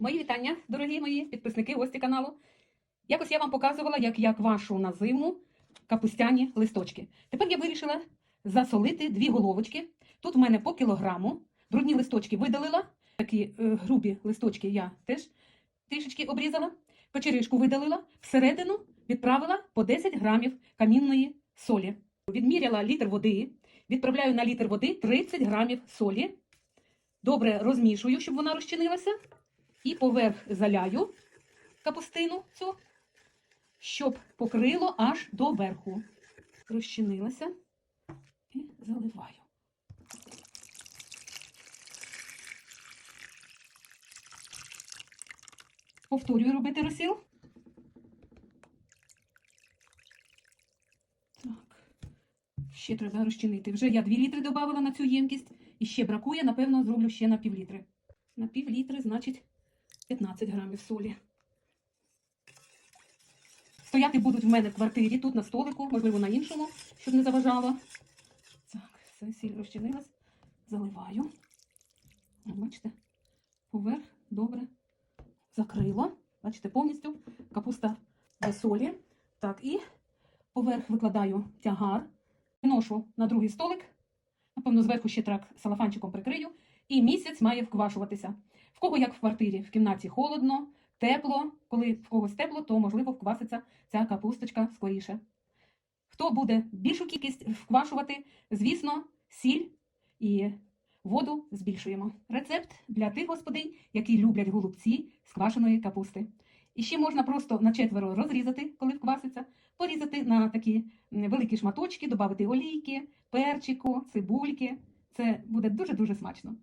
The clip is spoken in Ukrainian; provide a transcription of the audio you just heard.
Мої вітання, дорогі мої підписники, гості каналу. Якось я вам показувала, як я квашу на зиму капустяні листочки. Тепер я вирішила засолити дві головочки. Тут в мене по кілограму. Брудні листочки видалила. Такі е, грубі листочки я теж трішечки обрізала. Печеришку видалила. Всередину відправила по 10 грамів камінної солі. Відміряла літр води. Відправляю на літр води 30 грамів солі. Добре розмішую, щоб вона розчинилася. І поверх заляю капустину цю, щоб покрило аж до верху. Розчинилася і заливаю. Повторюю робити розсіл. Так. Ще треба розчинити. Вже я 2 літри додавала на цю ємкість. І ще бракує, напевно, зроблю ще на пів літри. На пів літри, значить, 15 грамів солі. Стояти будуть в мене в квартирі, тут на столику, можливо, на іншому, щоб не заважало. Так, все, сіль розчинилась. Заливаю. Бачите, поверх добре закрила. Бачите, повністю капуста без солі. Так, і поверх викладаю тягар, ношу на другий столик. Напевно, зверху ще трак салафанчиком прикрию. І місяць має вквашуватися. В кого як в квартирі, в кімнаті холодно, тепло. Коли в когось тепло, то можливо вкваситься ця капусточка скоріше. Хто буде більшу кількість вквашувати, звісно, сіль і воду збільшуємо. Рецепт для тих господинь, які люблять голубці з квашеної капусти. І ще можна просто на четверо розрізати, коли вкваситься, порізати на такі великі шматочки, додати олійки, перчику, цибульки. Це буде дуже-дуже смачно.